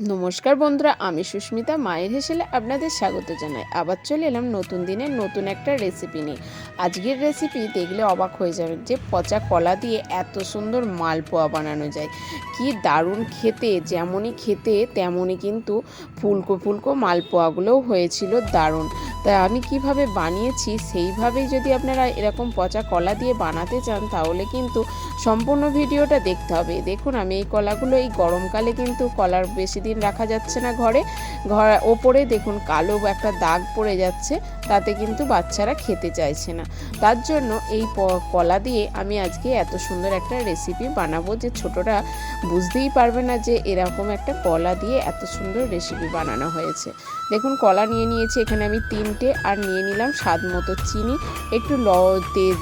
নমস্কার বন্ধুরা, আমি সুস্মিতা, মায়ের হেসেলে আপনাদের স্বাগত জানাই। আবার চলে এলাম নতুন দিনের নতুন একটা রেসিপি নিয়ে। আজকের রেসিপি দেখলে অবাক হয়ে যাবে যে পচা কলা দিয়ে এত সুন্দর মালপোয়া বানানো যায়। কি দারুণ খেতে, যেমনই খেতে, তেমনই কিন্তু ফুলকো ফুলকো মালপোয়াগুলোও হয়েছিল দারুণ। তা আমি কীভাবে বানিয়েছি, সেইভাবেই যদি আপনারা এরকম পচা কলা দিয়ে বানাতে চান, তাহলে কিন্তু সম্পূর্ণ ভিডিওটা দেখতে হবে। দেখুন, আমি এই কলাগুলো এই গরমকালে কিন্তু কলার বেশি দিন রাখা যাচ্ছে না ঘরে। ঘর ওপরে দেখুন কালো একটা দাগ পড়ে যাচ্ছে, তাতে কিন্তু বাচ্চারা খেতে চাইছে না। তার জন্য এই কলা দিয়ে আমি আজকে এত সুন্দর একটা রেসিপি বানাবো যে ছোটরা বুঝতেই পারবে না যে এরকম একটা কলা দিয়ে এত সুন্দর রেসিপি বানানো হয়েছে। দেখুন কলা নিয়ে নিয়েছি, এখানে আমি তিনটে, আর নিয়ে নিলাম স্বাদ মতো চিনি। একটু ল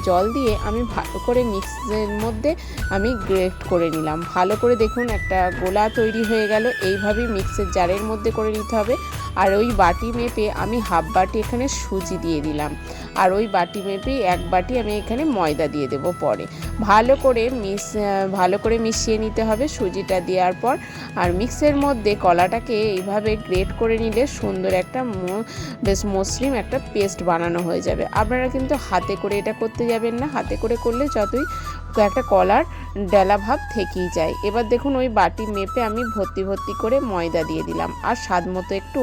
জল দিয়ে আমি ভালো করে মিক্সের মধ্যে আমি গ্রেট করে নিলাম। ভালো করে দেখুন একটা গোলা তৈরি হয়ে গেল এইভাবেই মিক্সের জারের মধ্যে করে নিতে হবে। আর ওই বাটি মেপে আমি হাফ বাটি এখানে সুজি দিয়ে দিলাম। আর ওই বাটি মেপে এক বাটি আমি এখানে ময়দা দিয়ে দেবো পরে। ভালো করে মিস ভালো করে মিশিয়ে নিতে হবে সুজিটা দেওয়ার পর। আর মিক্সের মধ্যে কলাটাকে এইভাবে গ্রেট করে নিলে সুন্দর একটা বেশ মসৃণ একটা পেস্ট বানানো হয়ে যাবে। আপনারা কিন্তু হাতে করে এটা করতে যাবেন না। হাতে করে করলে যতই একটা কলার ডেলা ভাব থেকেই যায়। এবার দেখুন ওই বাটি মেপে আমি ভর্তি ভর্তি করে ময়দা দিয়ে দিলাম আর স্বাদ মতো একটু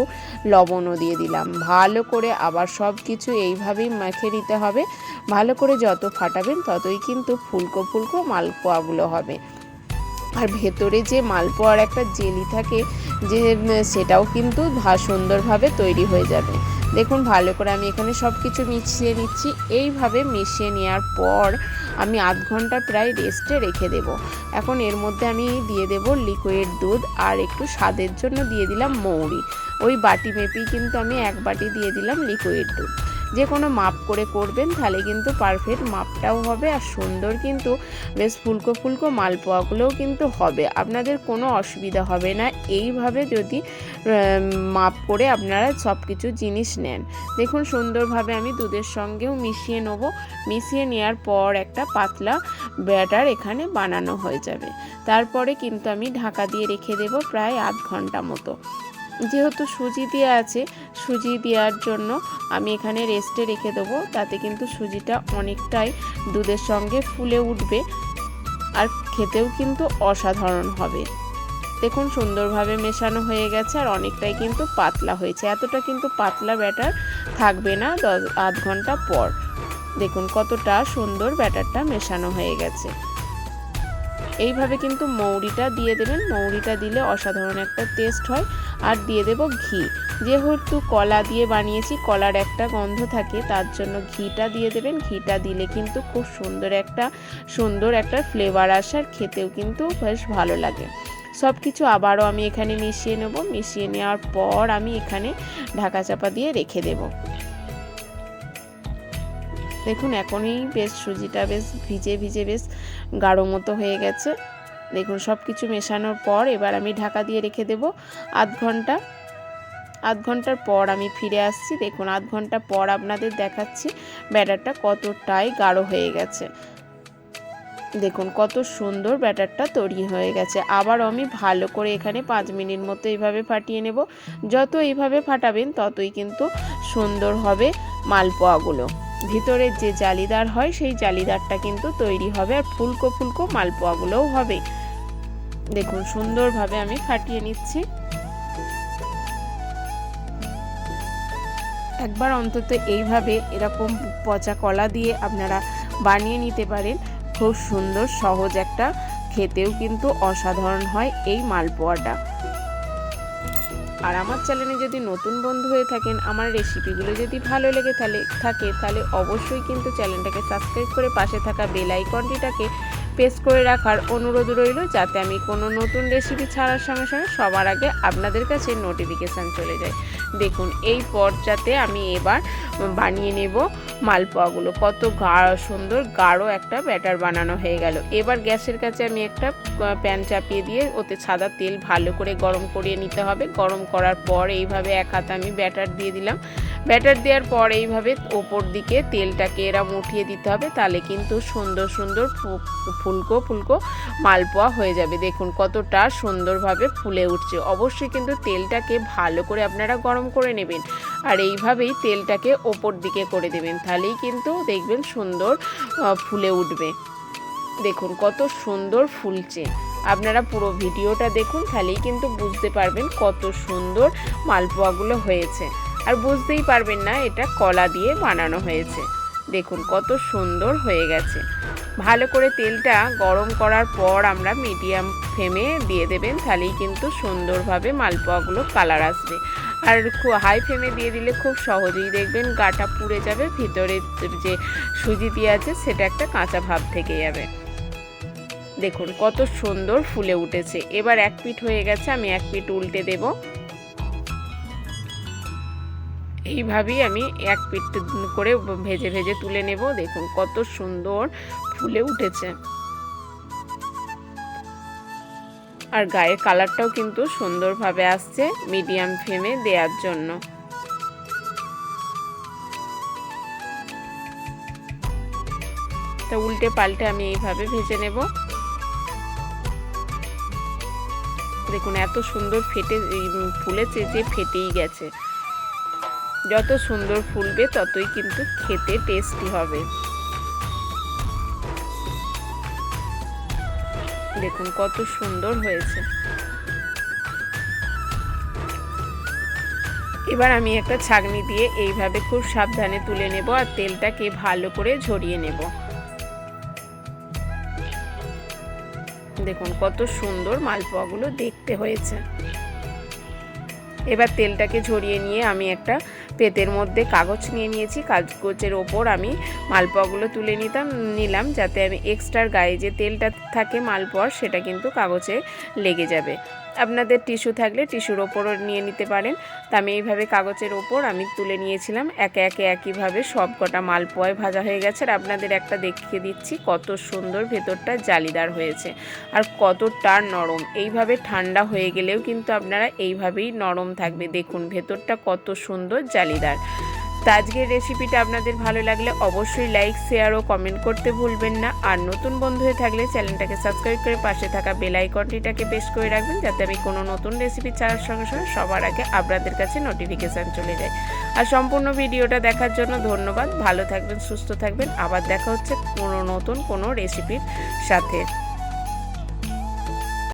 লবণও দিয়ে দিলাম। ভালো করে আবার সব কিছু এইভাবেই মেখে নিতে হবে। ভালো করে যত ফাটাবেন ততই কিন্তু ফুলকো ফুলকো মালপোয়াগুলো হবে। আর ভেতরে যে মালপোয়ার একটা জেলি থাকে যে, সেটাও কিন্তু সুন্দরভাবে তৈরি হয়ে যাবে। দেখুন ভালো করে আমি এখানে সব কিছু মিশিয়ে নিচ্ছি। এইভাবে মিশিয়ে নেওয়ার পর আমি আধ ঘণ্টা প্রায় রেস্টে রেখে দেব। এখন এর মধ্যে আমি দিয়ে দেব লিকুইড দুধ আর একটু স্বাদের জন্য দিয়ে দিলাম মৌরি। ওই বাটি মেপেই কিন্তু আমি এক বাটি দিয়ে দিলাম লিকুইড দুধ। যে কোনো মাপ করে করবেন, তাহলে কিন্তু পারফেক্ট মাপটাও হবে আর সুন্দর কিন্তু বেশ ফুলকো ফুলকো মালপোয়াগুলোও কিন্তু হবে। আপনাদের কোনো অসুবিধা হবে না। এইভাবে যদি মাপ করে আপনারা সব কিছু জিনিস নেন। দেখুন সুন্দরভাবে আমি দুধের সঙ্গেও মিশিয়ে নেব। মিশিয়ে নেওয়ার পর একটা পাতলা ব্যাটার এখানে বানানো হয়ে যাবে। তারপরে কিন্তু আমি ঢাকা দিয়ে রেখে দেব প্রায় আধ ঘণ্টা মতো। যেহেতু সুজি দেওয়া আছে, সুজি দেওয়ার জন্য আমি এখানে রেস্টে রেখে দেবো। তাতে কিন্তু সুজিটা অনেকটাই দুধের সঙ্গে ফুলে উঠবে আর খেতেও কিন্তু অসাধারণ হবে। দেখুন সুন্দরভাবে মেশানো হয়ে গেছে আর অনেকটাই কিন্তু পাতলা হয়েছে। এতটা কিন্তু পাতলা ব্যাটার থাকবে না দশ, আধ ঘণ্টা পর। দেখুন কতটা সুন্দর ব্যাটারটা মেশানো হয়ে গেছে। এইভাবে কিন্তু মৌরিটা দিয়ে দেবেন। মৌরিটা দিলে অসাধারণ একটা টেস্ট হয়। আর দিয়ে দেব ঘি। যেহেতু কলা দিয়ে বানিয়েছি, কলার একটা গন্ধ থাকে, তার জন্য ঘিটা দিয়ে দেবেন। ঘিটা দিলে কিন্তু খুব সুন্দর একটা সুন্দর একটা ফ্লেভার আসে আর খেতেও কিন্তু বেশ ভালো লাগে। সব কিছু আবারও আমি এখানে মিশিয়ে নেব। মিশিয়ে নেওয়ার পর আমি এখানে ঢাকা চাপা দিয়ে রেখে দেব। দেখুন, এখনই বেশ সুজিটা বেশ ভিজে ভিজে বেশ গাঢ় মতো হয়ে গেছে। দেখুন সব কিছু মেশানোর পর এবার আমি ঢাকা দিয়ে রেখে দেব আধ ঘণ্টা। আধ ঘণ্টার পর আমি ফিরে আসছি। দেখুন, আধ ঘণ্টা পর আপনাদের দেখাচ্ছি ব্যাটারটা কতটাই গাঢ় হয়ে গেছে। দেখুন, কত সুন্দর ব্যাটারটা তৈরি হয়ে গেছে। আবার আমি ভালো করে এখানে পাঁচ মিনিট মতো এইভাবে ফাটিয়ে নেব। যত এইভাবে ফাটাবেন, ততই কিন্তু সুন্দর হবে মালপোয়াগুলো। ভিতরের যে জালিদার হয়, সেই জালিদারটা কিন্তু তৈরি হবে আর ফুলকো ফুলকো মালপোয়াগুলোও হবে। দেখুন, সুন্দরভাবে আমি ফাটিয়ে নিচ্ছি। একবার অন্তত এইভাবে এরকম পচা কলা দিয়ে আপনারা বানিয়ে নিতে পারেন। খুব সুন্দর, সহজ একটা, খেতেও কিন্তু অসাধারণ হয় এই মালপোয়াটা। আর আমার চ্যানেলে যদি নতুন বন্ধু হয়ে থাকেন, আমার রেসিপিগুলো যদি ভালো লেগে থাকে, তাহলে অবশ্যই কিন্তু চ্যানেলটাকে সাবস্ক্রাইব করে পাশে থাকা বেল আইকনটিটাকে প্রেস করে রাখার অনুরোধ রইল যাতে আমি কোনো নতুন রেসিপি ছাড়ার সঙ্গে সঙ্গে সবার আগে আপনাদের কাছে নোটিফিকেশান চলে যায়। দেখুন, এই পর্যাতে আমি এবার বানিয়ে নেব মালপোয়াগুলো। কত গাঢ় সুন্দর গাঢ় একটা ব্যাটার বানানো হয়ে গেল। এবার গ্যাসের কাছে আমি একটা প্যান চাপিয়ে দিয়ে ওতে সাদা তেল ভালো করে গরম করিয়ে নিতে হবে। গরম করার পর এইভাবে এক হাতে আমি ব্যাটার দিয়ে দিলাম। ব্যাটার দেওয়ার পর এইভাবে ওপর দিকে তেলটাকে এরা উঠিয়ে দিতে হবে, তাহলে কিন্তু সুন্দর সুন্দর ফুলকো ফুলকো মালপোয়া হয়ে যাবে। দেখুন কতটা সুন্দরভাবে ফুলে উঠছে। অবশ্যই কিন্তু তেলটাকে ভালো করে আপনারা গরম করে নেবেন আর এইভাবেই তেলটাকে ওপর দিকে করে দেবেন, তাহলেই কিন্তু দেখবেন সুন্দর ফুলে উঠবে। দেখুন কত সুন্দর ফুলছে। আপনারা পুরো ভিডিওটা দেখুন, তাহলেই কিন্তু বুঝতে পারবেন কত সুন্দর মালপোয়াগুলো হয়েছে। আর বুঝতেই পারবেন না, এটা কলা দিয়ে বানানো হয়েছে। দেখুন কত সুন্দর হয়ে গেছে। ভালো করে তেলটা গরম করার পর আমরা মিডিয়াম ফ্লেমে দিয়ে দেবেন, তাহলেই কিন্তু সুন্দরভাবে মালপোয়াগুলো কালার আসবে। আর খুব হাই ফ্লেমে দিয়ে দিলে খুব সহজেই দেখবেন গাটা পুড়ে যাবে, ভিতরে যে সুজি দিয়ে আছে সেটা একটা কাঁচা ভাব থেকে যাবে। দেখুন কত সুন্দর ফুলে উঠেছে। এবার এক পিঠ হয়ে গেছে, আমি এক পিঠ উল্টে দেব। এইভাবেই আমি এক পিঠ করে ভেজে ভেজে তুলে নেব। দেখুন কত সুন্দর ফুলে উঠেছে। আর গায়ের কালারটাও কিন্তু সুন্দরভাবে আসছে মিডিয়াম ফ্লেমে দেওয়ার জন্য। তা উল্টে পাল্টে আমি এইভাবে ভেজে নেব। দেখুন এত সুন্দর ফেটে ফুলেছে যে ফেটেই গেছে। যত সুন্দর ফুলবে ততই কিন্তু খেতে টেস্টি হবে। দেখুন কত সুন্দর হয়েছে। এবার আমি একটা ছাগনি দিয়ে এইভাবে খুব সাবধানে তুলে নেব আর তেলটাকে ভালো করে ঝরিয়ে নেব। দেখুন কত সুন্দর মালপোয়াগুলো দেখতে হয়েছে। এবার তেলটাকে ঝরিয়ে নিয়ে আমি একটা পেতের মধ্যে কাগজ নিয়ে নিয়েছি। কাগজের ওপর আমি মালপোয়াগুলো তুলে নিতাম, নিলাম যাতে আমি এক্সট্রার গায়ে যে তেলটা থাকে মালপোয়ার সেটা কিন্তু কাগজে লেগে যাবে। আপনাদের টিস্যু থাকলে টিস্যুর ওপরও নিয়ে নিতে পারেন। তা আমি এইভাবে কাগজের ওপর আমি তুলে নিয়েছিলাম। একে একে একইভাবে সব কটা মালপোয়ায় ভাজা হয়ে গেছে। আর আপনাদের একটা দেখিয়ে দিচ্ছি, কত সুন্দর ভেতরটা জালিদার হয়েছে আর কতটা নরম। এইভাবে ঠান্ডা হয়ে গেলেও কিন্তু আপনারা এইভাবেই নরম থাকবে। দেখুন, ভেতরটা কত সুন্দর জালিদার। তা আজকের রেসিপিটা আপনাদের ভালো লাগলে অবশ্যই লাইক শেয়ার ও কমেন্ট করতে ভুলবেন না। আর নতুন বন্ধু হয়ে থাকলে চ্যানেলটাকে সাবস্ক্রাইব করে পাশে থাকা বেল আইকনটিটাকে বেশ করে রাখবেন যাতে আমি কোনো নতুন রেসিপি ছাড়ার সঙ্গে সঙ্গে সবার আগে আপনাদের কাছে নোটিফিকেশান চলে যায়। আর সম্পূর্ণ ভিডিওটা দেখার জন্য ধন্যবাদ। ভালো থাকবেন, সুস্থ থাকবেন। আবার দেখা হচ্ছে কোনো নতুন কোনো রেসিপির সাথে।